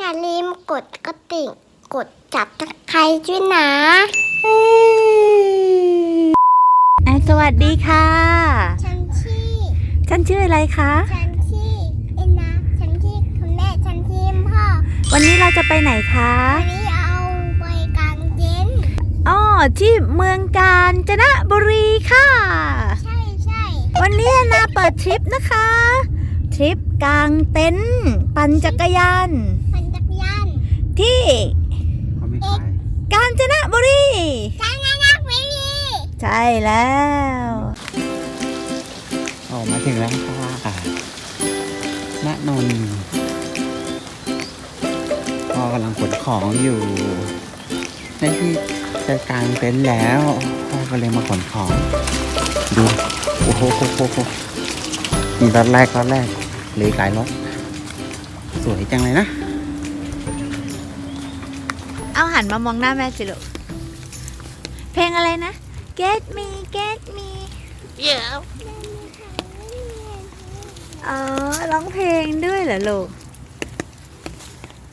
อย่าลืมกดกระติ่งกดจับตะไคร้ด้วยนะอะสวัสดีค่ะ ฉันชื่อฉันชื่ออะไรคะ ฉันชื่อเอ็นนะฉันชื่อคุณแม่ฉันชื่อพ่อวันนี้เราจะไปไหนคะวันนี้เอาไปกางเต็นท์อ๋อที่เมืองกาญจนบุรีค่ะ ใช่ใช่วันนี้นาเปิดทริปนะคะ ทริปกลางเต็นท์ปั่นจักรยานปั่นจักรยาน ที่เขาไม่ขาย กาญจนบุรีฉันนะนักวิวีใช่แล้วโอ้มาถึงแล้วค่ะณนนท์พ่อกำลังขนของอยู่ในที่จะกางเต็นท์แล้วพ่อก็เลยมาขนของ ดู โอ้โหโหโหโหมีรถแรกรถแรกเหลยหลายรถสวยจังเลยนะ หันมามองหน้าแม่สิลูก เพลงอะไรนะ Get me Get me เดี๋ยวอ๋อร้องเพลงด้วยเหรอลูก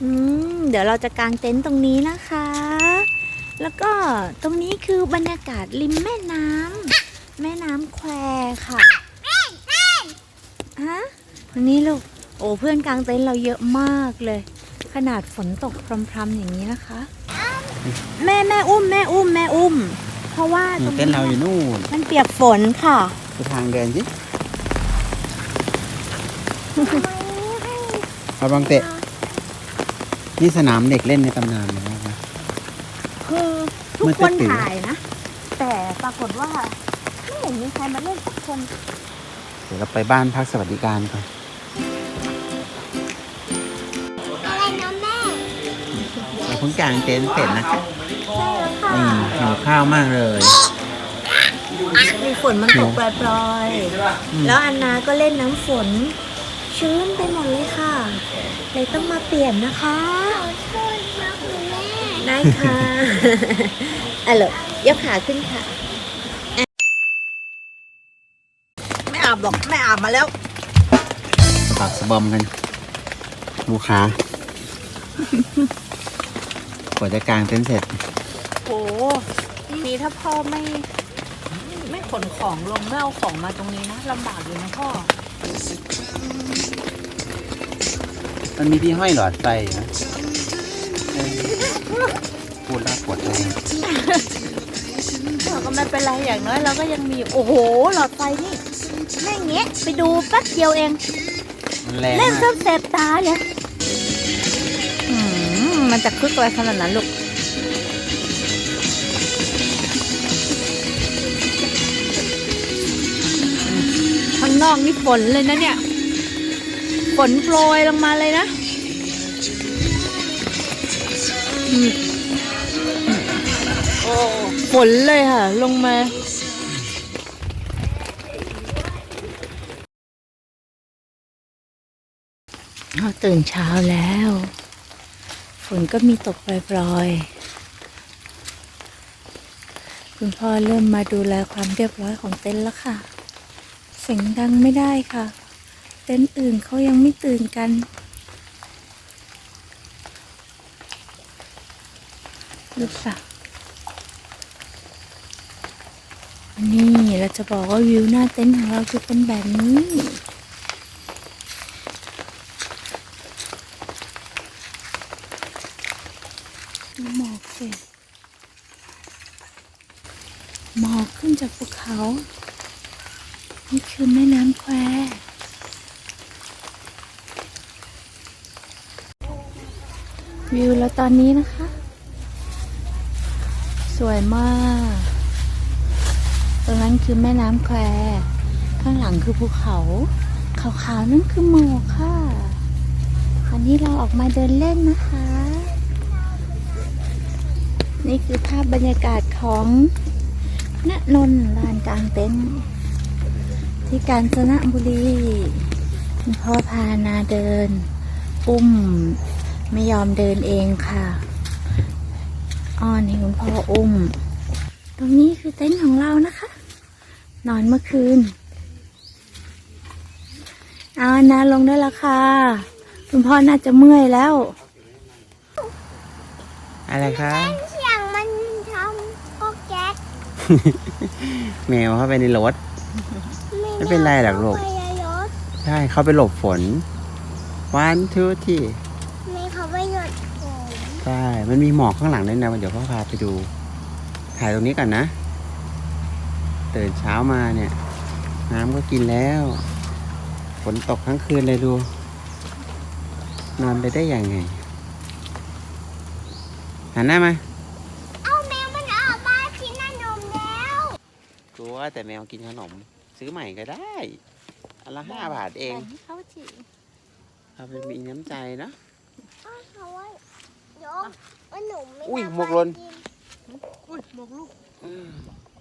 อืม เดี๋ยวเราจะกางเต็นท์ตรงนี้นะคะ แล้วก็ตรงนี้คือบรรยากาศริมแม่น้ำแม่น้ำแควค่ะฮะตรงนี้ลูก โอ้เพื่อนกางเต็นท์เราเยอะมากเลย ขนาดฝนตกพรำๆอย่างนี้นะคะ แม่แม่อุ้มแม่อุ้มแม่อุ้ม เพราะว่าตรงเต็นท์เราอยู่นู่นมันเปียกฝนค่ะไปทางเดินสิระวังเตะ นี่สนามเด็กเล่นในตำนานเลยนะคะคือทุกมันคจะนตื่นถ่ายนะ แต่ปรากฏว่า ไม่เห็นมีใครมาเล่นสักคน เดี๋ยวเราไปบ้านพักสวัสดิการก่อน พิ่งกางเต็นท์เสร็จนะคะใช่แล้วค่ะอืมหิวข้าวมากเลย มีฝนมันตกปล่อยอืมๆแล้วอันนาก็เล่นน้ำฝน ชื้นไปหมดเลยค่ะ เลยต้องมาเปลี่ยนนะคะขอโทษนะคุณแม่ได้ค่ะอะเหรอยกขาขึ้นค่ะ ไม่อาบหรอกไม่อาบมาแล้วสะบักสะบอมกันลูกค้าก ว่าจะกางเต็นท์เสร็จ โหนี่ถ้าพ่อไม่ ไม่ขนของลงไม่เอาของมาตรงนี้นะลำบากอยู่นะพ่อ มันมีที่ห้อยหลอดไฟนะเออพูดแล้วปวดเลยเราก็ไม่เป็นไรอย่างน้อยเราก็ยังมีโอ้โห หลอดไฟนี่แม่งเงี้ยไปดูแป๊บเดียวเอง มันแรงเล่นมากจนเสบตาเลยอื มันจะคึกอะไรขนาดนั้นลูกข้างนอกนี่ฝนเลยนะเนี่ยฝนโปรยลงมาเลยนะฝนเลยค่ะ ลงมาเราตื่นเช้าแล้ว ฝนก็มีตกปล่อยๆ คุณพ่อเริ่มมาดูแลความเรียบร้อยของเต็นท์แล้วค่ะ เสียงดังไม่ได้ค่ะ เต็นท์อื่นเขายังไม่ตื่นกัน ลูกสาวนนี้เราจะบอกว่าวิวหน้าเต็นท์ของเราคือเป็นแบบนี้ ดูหมอกสิหมอกขึ้นจากภูเขา นี่คือแม่น้ำแคววิวแล้วตอนนี้นะคะ สวยมาก ตรงนั้นคือแม่น้ำแควข้างหลังคือภูเขาขาวๆนั่นคือหมอกค่ะวันนี้เราออกมาเดินเล่นนะคะ นี่คือภาพบรรยากาศของณนนลานกลางเต็นท์ ที่กาญจนบุรีคุณพ่อพานาเดิน อุ้ม ไม่ยอมเดินเองค่ะอ้อนให้คุณพ่ออุ้ม ตรงนี้คือเต็นท์ของเรานะคะ นอนเมื่อคืนเอานาลงได้แล้วค่ะ คุณพ่อน่าจะเมื่อยแล้วเอะไรคะเสียงมันทำก็แก๊กแมวเข้าไปในรถ ไม่เป็นไรหรอกลูกไม่ได้รถใช่เขาไปหลบฝนวันทูที่ไม่เขาไปหยุดผมใช่ มันมีหมอกข้างหลังด้วยนะเดี๋ยวพ่อพาไปดู ถ่ายตรงนี้ก่อนนะ ตื่นเช้ามาเนี่ย น้ำก็กินแล้ว ฝนตกทั้งคืนเลยดู นอนไปได้ยังไง หันหน้ามาเอาแมวมันออกมากินขนมแล้วกลัวแต่แมวกินขนม ซื้อใหม่ก็ได้อันละห้าบาทเองแบ่ให้เขาจีเอาไปมีน้ำใจเนอะ อ้าวเขาว่าเดี๋ยวว่าหนูไม่อุ้ยสาารถหมวกหล่นกินอุ้ยหมกลูก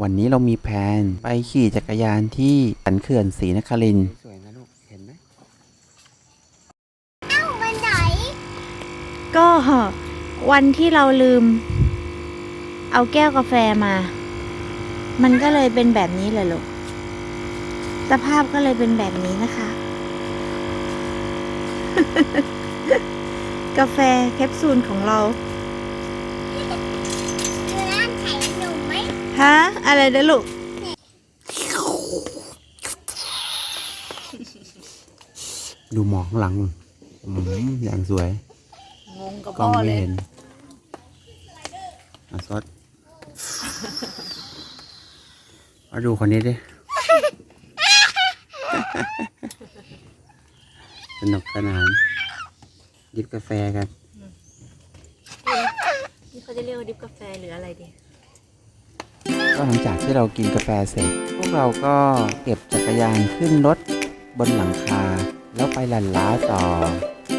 วันนี้เรามีแผนไปขี่จักรยานที่สันเขื่อนศรีนครินทร์ สวยนะลูก เห็นไหมเอ้าวันไหนก็วันที่เราลืม เอาแก้วกาแฟมา มันก็เลยเป็นแบบนี้เลยลูก สภาพก็เลยเป็นแบบนี้นะคะ กาแฟแคปซูลของเราอยู่ร้านขายขนมไหมฮะอะไรนะลูกดูหมอกข้างหลังอืมอย่างสวย งงกับกล้องไม่เห็นอาซดมาดูคนนี้ดิ สนุกสนานยิบกาแฟกันนี่เขาจะเรียกว่าดิบกาแฟหรืออะไรดี ก็หลังจากที่เรากินกาแฟเสร็จ พวกเราก็เก็บจักรยานขึ้นรถบนหลังคา แล้วไปลันล้าต่อ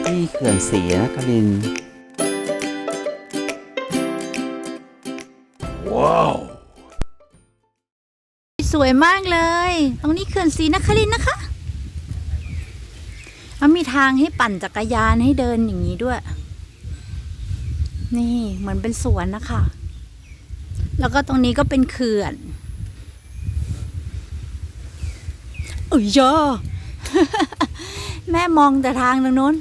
ที่เขื่อนศรีนครินทร์ สวยมากเลย ตรงนี้เขื่อนศรีนครินนะคะมันมีทางให้ปั่นจักรยานให้เดินอย่างนี้ด้วย นี่เหมือนเป็นสวนนะคะ แล้วก็ตรงนี้ก็เป็นเขื่อนเอ้ยยอแม่มองแต่ทางตรงนู้น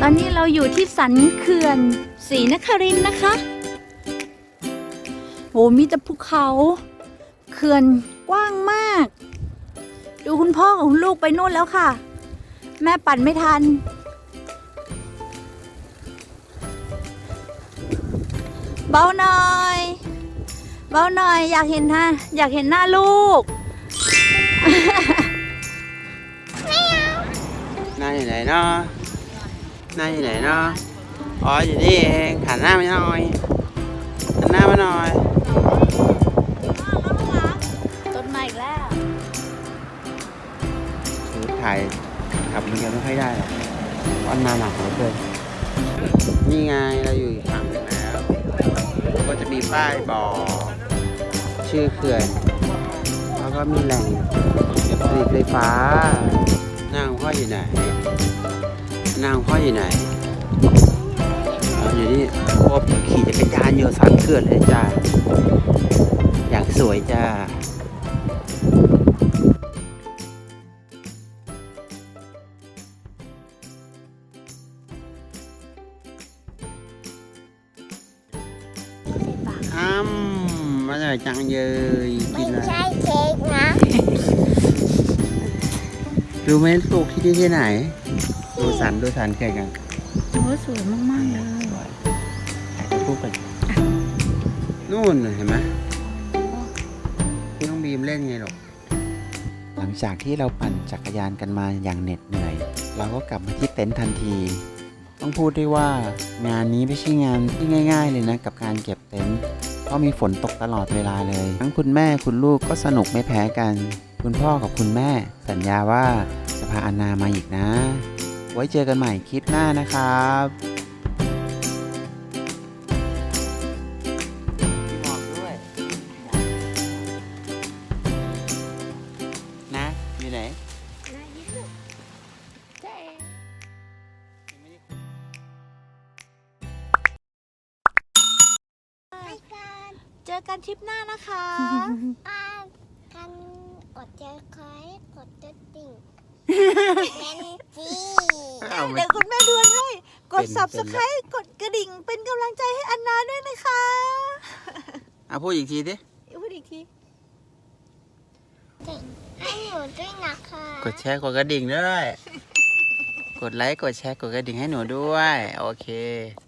ตอนนี้เราอยู่ที่สันเขื่อนศรีนครินนะคะ โหมีแต่ภูเขา เขื่อนกว้างมาก ดูคุณพ่อกับคุณลูกไปนู่นแล้วค่ะ แม่ปั่นไม่ทัน เบาหน่อย เบาหน่อยอยากเห็นฮะอยากเห็นหน้าลูกนายอยู่ไหนเนาะนายอยู่ไหนเนาะอ๋ออยู่นี่เองหันหน้ามาหน่อยหันหน้ามาหน่อย อีกแล้วคือถ่ายขับมันกันไม่ค่อยได้หรอกเพราะนานหนักเหลือเกินนี่ไงเราอยู่อีกฝั่งหนึงแล้วก็จะมีป้ายบอกชื่อเขื่อนแล้วก็มีแหล่งผลิตไฟฟ้าหน้าของพ่ออยู่ไหนหน้าของพ่ออยู่ไหนเราอยู่นี่พบขี่จักรยานอยู่สันเขื่อนเลยจ้าอย่างสวยจ้าำมาจากจังเยยไม่กินอะไรใช่เค้กนะดูไหมปลูกที่นี่ที่ไหน ดูสันดูสันเกิดกันโอ้สวยมากๆเลยถ่ายรูปกันนู่นน่ะเห็นไหมที่น้องบีมเล่นไงหรอกหลังจากที่เราปั่นจักรยานกันมาอย่างเหน็ดเหนื่อย เราก็กลับมาที่เต็นท์ทันที ต้องพูดได้ว่างานนี้ไม่ใช่งานที่ง่าย ๆ เลยนะกับการเก็บเต็นท์ พราะมีฝนตกตลอดเวลาเลย ทั้งคุณแม่คุณลูกก็สนุกไม่แพ้กัน คุณพ่อกับคุณแม่ สัญญาว่าจะพาอันนามาอีกนะ ไว้เจอกันใหม่คลิปหน้านะครับ อกันทริปหน้านะคะอ่านกันกดเจอคอยกดจะติ่งแมนจีเอาไหมเดี๋ยวคุณแม่ดวนให้ กด subscribe กดกระดิ่ง เป็นกำลังใจให้อันนาด้วยนะคะอะพูดอีกทีดิพูดอีกทีให้หนูด้วยนะคะกดแชร์กดกระดิ่งด้วย กดไลค์กดแชร์กดกระดิ่งให้หนูด้วย โอเค